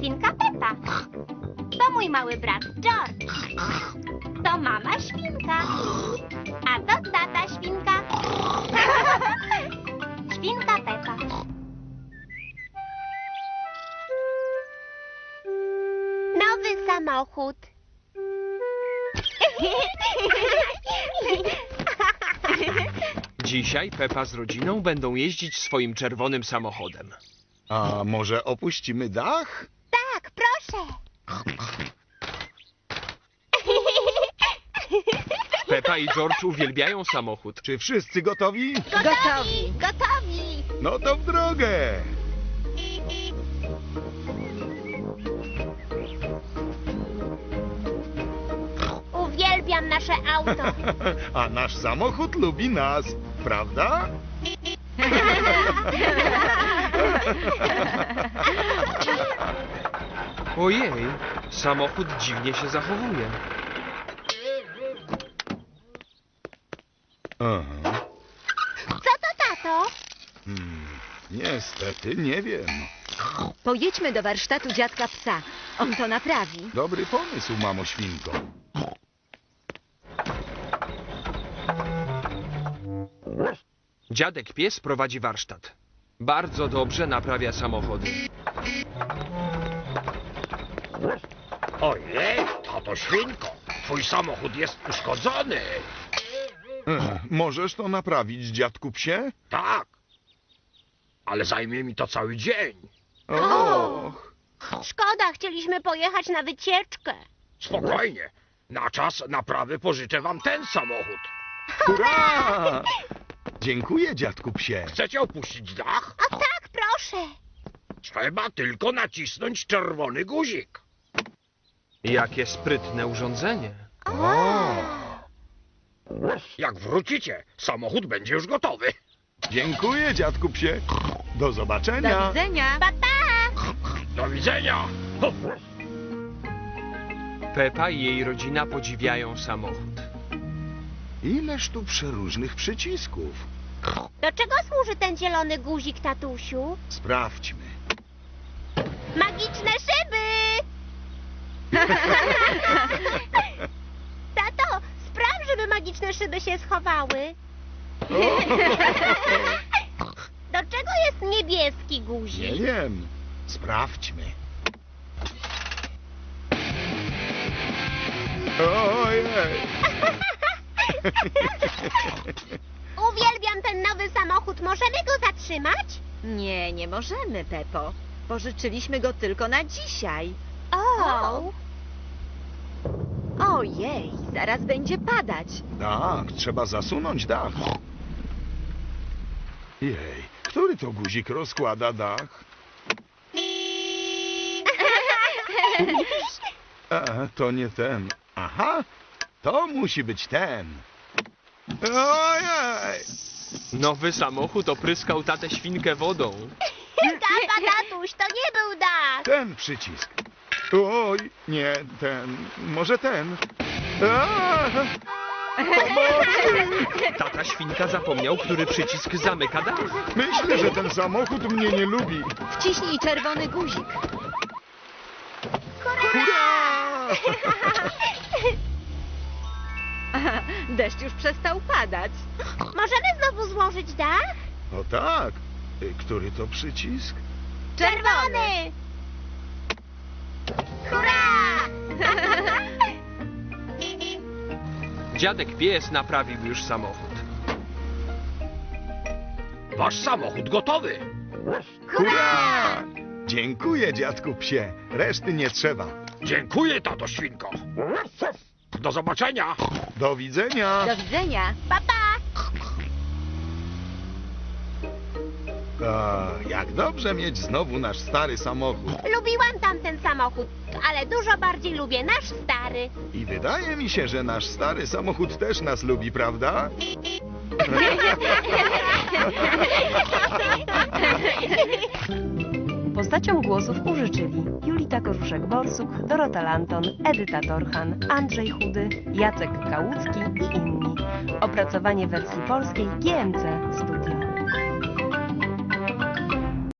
świnka Pepa. To mój mały brat George. To mama świnka. A to tata świnka. Świnka Pepa. Nowy samochód. Dzisiaj Pepa z rodziną będą jeździć swoim czerwonym samochodem. A może opuścimy dach? Proszę. Pepa i George uwielbiają samochód. Czy wszyscy gotowi? Gotowi. Gotowi. No to w drogę! Uwielbiam nasze auto. A nasz samochód lubi nas, prawda? Ojej, samochód dziwnie się zachowuje. Aha. Co to, tato? Hmm, niestety nie wiem. Pojedźmy do warsztatu dziadka psa. On to naprawi. Dobry pomysł, mamo świnko. Dziadek pies prowadzi warsztat. Bardzo dobrze naprawia samochody. Ojej, tato świnko, twój samochód jest uszkodzony. Ech, możesz to naprawić, dziadku psie? Tak, ale zajmie mi to cały dzień. Och, Szkoda, chcieliśmy pojechać na wycieczkę. Spokojnie, na czas naprawy pożyczę wam ten samochód. hurra! Dziękuję, dziadku psie. Chcecie opuścić dach? O tak, proszę. Trzeba tylko nacisnąć czerwony guzik. Jakie sprytne urządzenie. O, Jak wrócicie, samochód będzie już gotowy. dziękuję, dziadku psie. Do Do zobaczenia. widzenia. Pa, pa. Do widzenia. Pepa i jej rodzina podziwiają samochód. Ileż tu przeróżnych przycisków. Do czego służy ten zielony guzik, tatusiu? Sprawdźmy. Magiczne szyby! Tato, spraw, żeby magiczne szyby się schowały. Do czego jest niebieski Nie guzik? wiem. Sprawdźmy. Ojej. Uwielbiam ten nowy samochód. Możemy go zatrzymać? Nie, nie możemy, Pepo. Pożyczyliśmy go tylko na dzisiaj. O! Ojej, zaraz będzie padać. Tak, trzeba zasunąć dach. Jej, który to guzik rozkłada dach? E, to nie ten. Aha, to musi być ten. Ojej! Nowy samochód opryskał tatę świnkę wodą. Tata, tatuś, to nie był dach. Ten przycisk. Oj, nie ten. Może ten. A, Tata świnka zapomniał, który przycisk zamyka dach. myślę, że ten samochód mnie nie lubi. Wciśnij czerwony guzik. Hurra! Deszcz już przestał padać. Możemy znowu złożyć dach? O tak. Y, Który to przycisk? Czerwony! Dziadek pies naprawił już samochód. Wasz samochód gotowy. Hurra! Dziękuję, dziadku psie. Reszty nie trzeba. Dziękuję, tato świnko. Do zobaczenia. Do widzenia. Do widzenia. Pa, pa. A, jak dobrze mieć znowu nasz stary samochód. Lubiłam tamten samochód, ale dużo bardziej lubię nasz stary. I wydaje mi się, że nasz stary samochód też nas lubi, prawda? Postaciom głosów użyczyli Julita Kożuszek-Borsuk, Dorota Lanton, Edyta Torchan, Andrzej Chudy, Jacek Kałucki i inni. Opracowanie wersji polskiej GMC Studio.